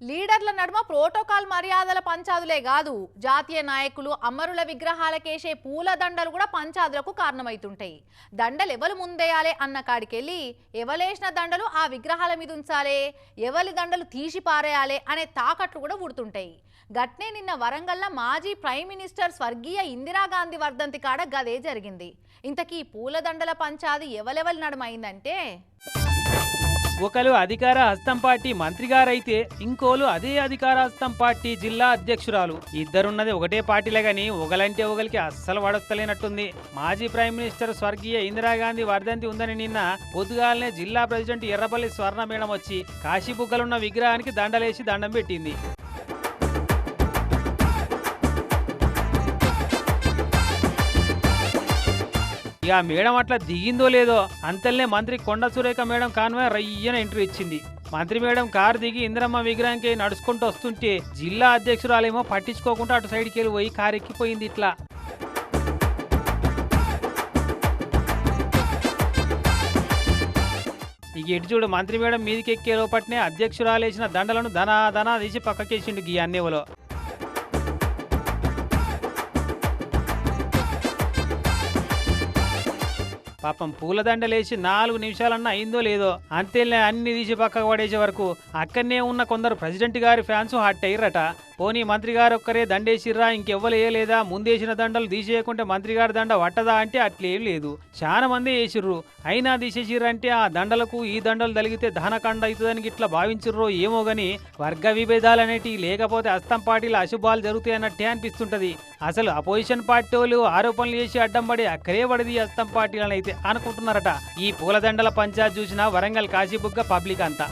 లీడర్ల నడుమ ప్రోటోకాల్ మర్యాదల పంచాదులే కాదు. జాతీయ నాయకులు అమరుల విగ్రహాలకేసే పూల దండలు కూడా పంచాదులకు కారణమైతుంటాయి. దండలు ఎవరు ముందేయాలి అన్న కాడికెళ్ళి ఎవలేసిన దండలు ఆ విగ్రహాల మీద ఉంచాలి ఎవరి దండలు తీసి పారేయాలి అనే తాకట్లు కూడా పుడుతుంటాయి గట్నే నిన్న వరంగల్ల మాజీ ప్రైమ్ మినిస్టర్ స్వర్గీయ ఇందిరాగాంధీ వర్ధంతి కాడ గదే జరిగింది. ఇంతకీ పూల దండల పంచాది ఎవలెవలి నడుమైందంటే ఒకరు అధికార హస్తం పార్టీ మంత్రి గారైతే ఇంకోలు అదే అధికార హస్తం పార్టీ జిల్లా అధ్యక్షురాలు. ఇద్దరున్నది ఒకటే పార్టీలే గాని ఒకలంటే ఒకరికి అస్సలు వడస్తలేనట్టుంది. మాజీ ప్రైమ్ మినిస్టర్ స్వర్గీయ ఇందిరాగాంధీ వర్ధంతి ఉందని నిన్న పొద్దుగాలనే జిల్లా ప్రెసిడెంట్ ఎర్రపల్లి స్వర్ణ మేడం వచ్చి కాశీబుగ్గలున్న విగ్రహానికి దండలేసి దండం పెట్టింది. ఇక మేడం అట్లా దిగిందో లేదో అంతల్నే మంత్రి కొండ సురేఖ మేడం కాన్వాయ్ రయ్యన ఎంట్రీ ఇచ్చింది. మంత్రి మేడం కారు దిగి ఇంద్రమ్మ విగ్రహానికి నడుచుకుంటూ వస్తుంటే జిల్లా అధ్యక్షురాలేమో పట్టించుకోకుండా అటు సైడ్కి వెళ్ళి పోయి కారు ఎక్కిపోయింది ఇట్లా. ఇక ఎటు చూడు మంత్రి మేడం మీదికి ఎక్కే లోపట్నే అధ్యక్షురాలేసిన దండలను ధనా ధనా తీసి పక్కకేసిండు గీ అన్నేవలో పాపం పూలదండలేసి నాలుగు నిమిషాలన్నా అయిందో లేదో అంతేలే అన్ని తీసి పక్కకు పడేసే వరకు అక్కడనే ఉన్న కొందరు ప్రెసిడెంట్ గారి ఫ్యాన్స్ హాట్ అయ్యారట పోనీ మంత్రి గారు ఒక్కరే దండేసిర్రా ఇంకెవ్వలేయలేదా? ముందేసిన దండలు తీసేయకుంటే మంత్రి గారి దండ పట్టదా అంటే అట్లేం లేదు. చాలా మంది వేసిర్రు అయినా తీసేసిర్రంటే ఆ దండలకు ఈ దండలు తలిగితే దహనకాండ అవుతుందని ఇట్లా భావించిర్రో ఏమో గాని వర్గ విభేదాలు అనేటివి లేకపోతే అస్తం పార్టీలు అశుభాలు జరుగుతాయి అన్నట్టే అనిపిస్తుంటది. అసలు అపోజిషన్ పార్టీ వాళ్ళు ఆరోపణలు చేసి అడ్డం పడి అక్కడే పడిది అస్తం పార్టీలను అయితే అనుకుంటున్నారట. ఈ పూలదండల పంచాయత్ చూసిన వరంగల్ కాశీబుగ్గ పబ్లిక్ అంతా.